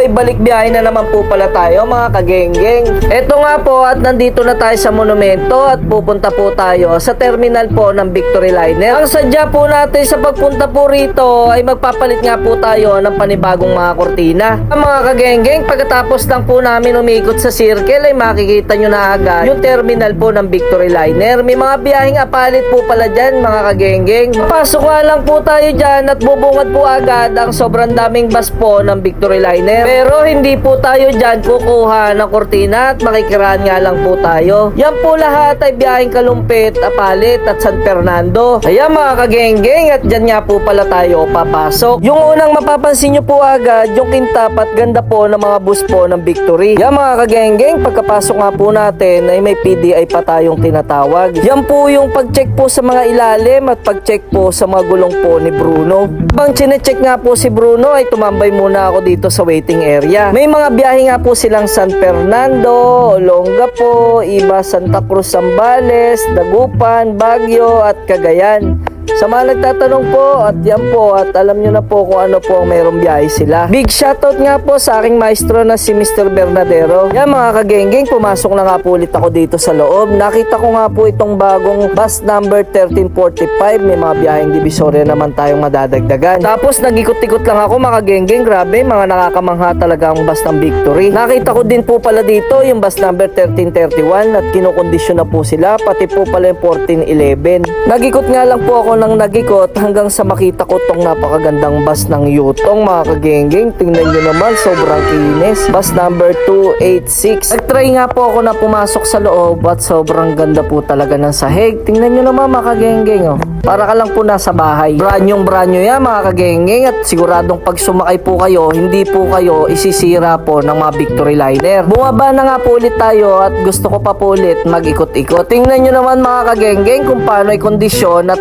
po, ibalik biyahe na naman po pala tayo mga kagenggeng. Ito nga po at nandito na tayo sa monumento at pupunta po tayo sa terminal po ng Victory Liner. Ang sadya po natin sa pagpunta po rito ay magpapalit nga po tayo ng panibagong mga kortina. Mga kagenggeng, pagkatapos lang po namin umikot sa circle ay makikita nyo na agad yung terminal po ng Victory Liner. May mga biyaheng apalit po pala dyan mga kagenggeng. Pasok nga lang po tayo dyan at bubungad po agad ang sobrang daming bus po ng Victory Liner. Pero hindi po tayo dyan kukuha ng kortina at makikiraan nga lang po tayo. Yan po lahat ay biyaheng kalumpit, apalit at San Fernando. Ayan mga kagenggeng at dyan nga po pala tayo papasok. Yung unang mapapansin nyo po agad yung kintap at ganda po ng mga bus po ng Victory. Yan mga kagenggeng pagkapasok nga po natin ay may PDI pa tayong tinatawag. Yan po yung pag-check po sa mga ilalim at pag-check po sa mga gulong po ni Bruno. Bang chinecheck nga po si Bruno ay tumambay muna ako dito sa waiting area. May mga biyahe nga po silang San Fernando, Olongapo, iba Santa Cruz, Zambales, Dagupan, Baguio at Cagayan. Sa mga nagtatanong po at yan po at alam nyo na po kung ano po ang mayroong biyahe sila. Big shoutout nga po sa aking maestro na si Mr. Bernadero. Yan mga kagenggeng, pumasok na nga po ulit ako dito sa loob. Nakita ko nga po itong bagong bus number 1345. May mga biyaheng divisoria naman tayong madadagdagan. Tapos nag-ikot-ikot lang ako mga kagenggeng. Grabe, mga nakakamangha talaga ang bus ng Victory. Nakita ko din po pala dito yung bus number 1331 at kinukondisyon na po sila. Pati po pala yung 1411. Nag-ikot nga lang po ako ng nag-ikot hanggang sa makita ko tong napakagandang bus ng Yutong mga kagenggeng. Tingnan nyo naman, sobrang kinis. Bus number 286. Nag-try nga po ako na pumasok sa loob at sobrang ganda po talaga ng sahig. Tingnan nyo naman mga kagenggeng oh. Para ka lang po nasa bahay. Branyong branyo yan mga kagenggeng at siguradong pag sumakay po kayo, hindi po kayo isisira po ng mga Victory Liner. Bumaba na nga po ulit tayo at gusto ko pa po ulit mag-ikot-ikot. Tingnan nyo naman mga kagenggeng kung paano ay kondisyon na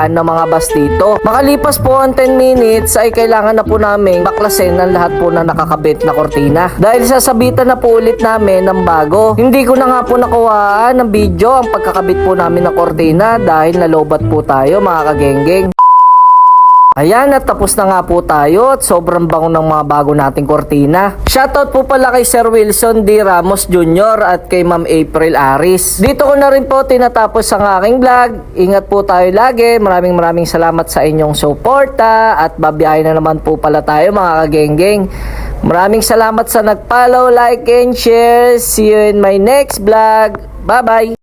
talagaan ng mga bus dito. Makalipas po ang 10 minutes ay kailangan na po namin baklasin ang lahat po na nakakabit na kortina. Dahil sasabitan na po ulit namin ng bago. Hindi ko na nga po nakuhaan ng video ang pagkakabit po namin ng kortina dahil nalobat po tayo mga kagenggeng. Ayan, at tapos na nga po tayo at sobrang bango ng mga bago nating kortina. Shoutout po pala kay Sir Wilson D. Ramos Jr. at kay Ma'am April Aris. Dito ko na rin po tinatapos ang aking vlog. Ingat po tayo lagi. Maraming maraming salamat sa inyong suporta at babiyahin na naman po pala tayo mga kagenggeng. Maraming salamat sa nag-follow, like, and share. See you in my next vlog. Bye-bye!